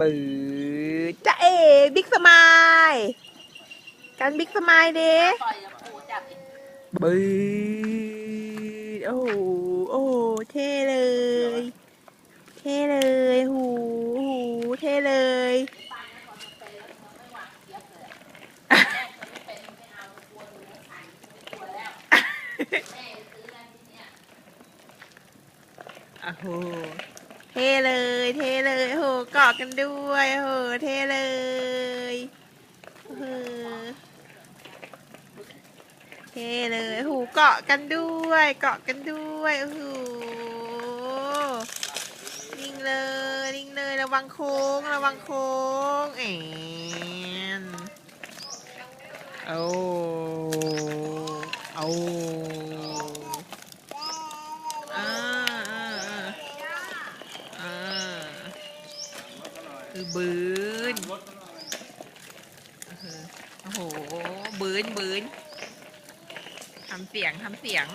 บือจ้าเอ๋บิ๊กสมายกันบิ๊กสมายเด้ปล่อยแล้วปูจับอีกบือโอ้โหโอ้โหเท่เลย เท่เลยหูหูเท่เลยอ๋อากลัวดูแล้วถ่ายไม่กลัวแล้วแม่ซื้อแล้วที่เนี่ยโอ้โห เท่เลย เท่เลยโหเกาะกันด้วยโหเท่เลยโอ้เท่เลยโอ้โหเกาะกันด้วย เกาะกันด้วยโอ้โหนิ่งเลยนิ่งเลยระวังโค้งระวังโค้งแอนเอาเอาอ่าอ่าอ่าอ่า คือบืนโอ้โห บืนบืนทำเสียงทำเสียง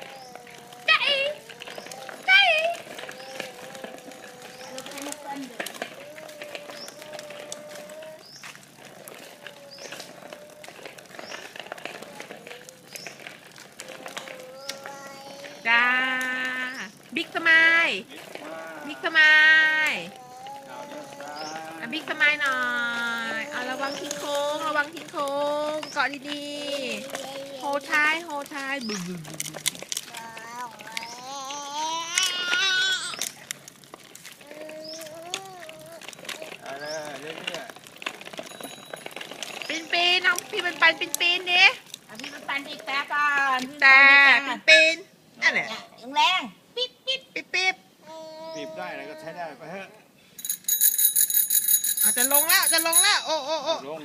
ใจ้า บิ๊กสมายบิ๊กสมายอะบิ๊กสมายหน่อยเอาระวังทิ้งโค้งระวังทิ้งโค้งเกาะดีๆโฮท้ายโฮท้ายบึ้บึ้บึ้บึ้ปีนปีนน้องพี่เป็นปันปีนปีนดิอะพี่มันปันอีกแต่ก่อนแต่ปีน ปีนนั่นแหละแรงๆปิ๊บปิ๊บปิ๊บปิ๊บบีบได้แล้วก็ใช้ได้ไปเถอะเอาจะลงแล้วจะลงแล้ว โอ้โอ้โอ้ ลง